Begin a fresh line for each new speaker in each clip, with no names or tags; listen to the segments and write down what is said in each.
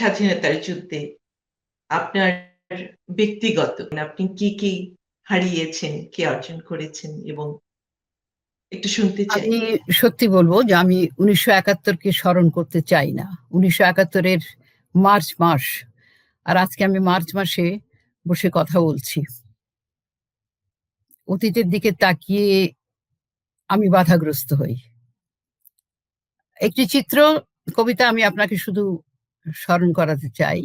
স্বাধীনতার যুদ্ধে আপনার ব্যক্তিগত আপনি কি কি হারিয়েছেন, কি অর্জন করেছেন এবং একটু শুনতে চাই।
আমি সত্যি বলব যে আমি উনিশশো একাত্তরকে স্মরণ করতে চাই না। উনিশশো একাত্তরের মার্চ মাস, আর আজকে আমি মার্চ মাসে বসে কথা বলছি। অতীতের দিকে তাকিয়ে আমি বাধাগ্রস্ত হই। একটি চিত্র, কবিতা আমি আপনাকে শুধু স্মরণ করাতে চাই।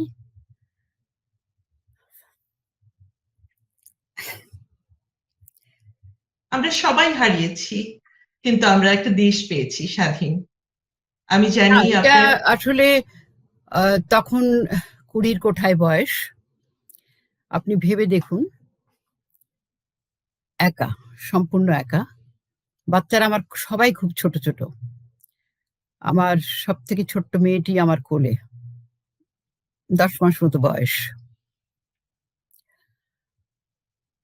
আমরা সবাই হারিয়েছি কিন্তু আমরা একটা দেশ পেয়েছি স্বাধীন। আমি জানি
আসলে তখন কুড়ির কোঠায় বয়স। আপনি ভেবে দেখুন। একা সম্পূর্ণ একা। বাচ্চারা আমার সবাই খুব ছোট ছোট। আমার সব থেকে ছোট্ট মেয়েটি আমার কোলে। দশ মাস মতো বয়স।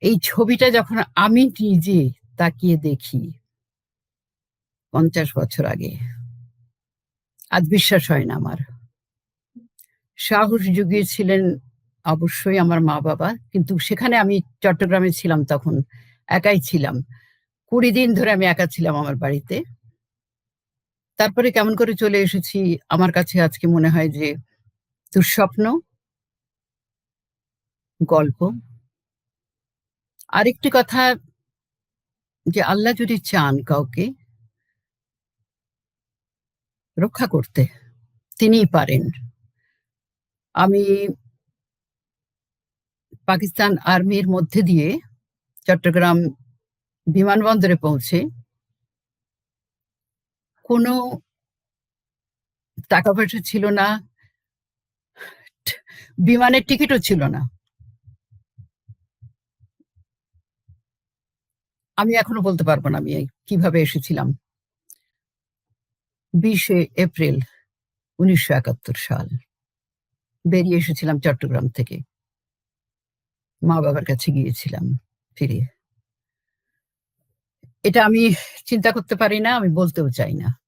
এই ছবিটা যখন আমি নিজে তাকিয়ে দেখি, পঞ্চাশ বছর আগে, আজ বিশ্বাস হয় না আমার। সাহস জুগিয়েছিলেন অবশ্যই আমার মা বাবা, কিন্তু সেখানে আমি চট্টগ্রামে ছিলাম তখন, একাই ছিলাম। কুড়ি দিন ধরে আমি একা ছিলাম আমার বাড়িতে। তারপরে কেমন করে চলে এসেছি, আমার কাছে আজকে মনে হয় যে দুঃস্বপ্ন, গল্প। আরেকটি কথা যে আল্লাহ যদি চান কাউকে রক্ষা করতে, তিনিই পারেন। আমি পাকিস্তান আর্মির মধ্যে দিয়ে চট্টগ্রাম বিমানবন্দরে পৌঁছে কোনো টাকা পয়সা ছিল না বিমানের টিকিটও ছিল না। আমি এখনও বলতে পারব না আমি কীভাবে এসেছিলাম। বিশে এপ্রিল উনিশশো একাত্তর সাল। বেরিয়ে এসেছিলাম চট্টগ্রাম থেকে। মা বাবার কাছে গিয়েছিলাম ফিরে। এটা আমি চিন্তা করতে পারি না, আমি বলতেও চাই না।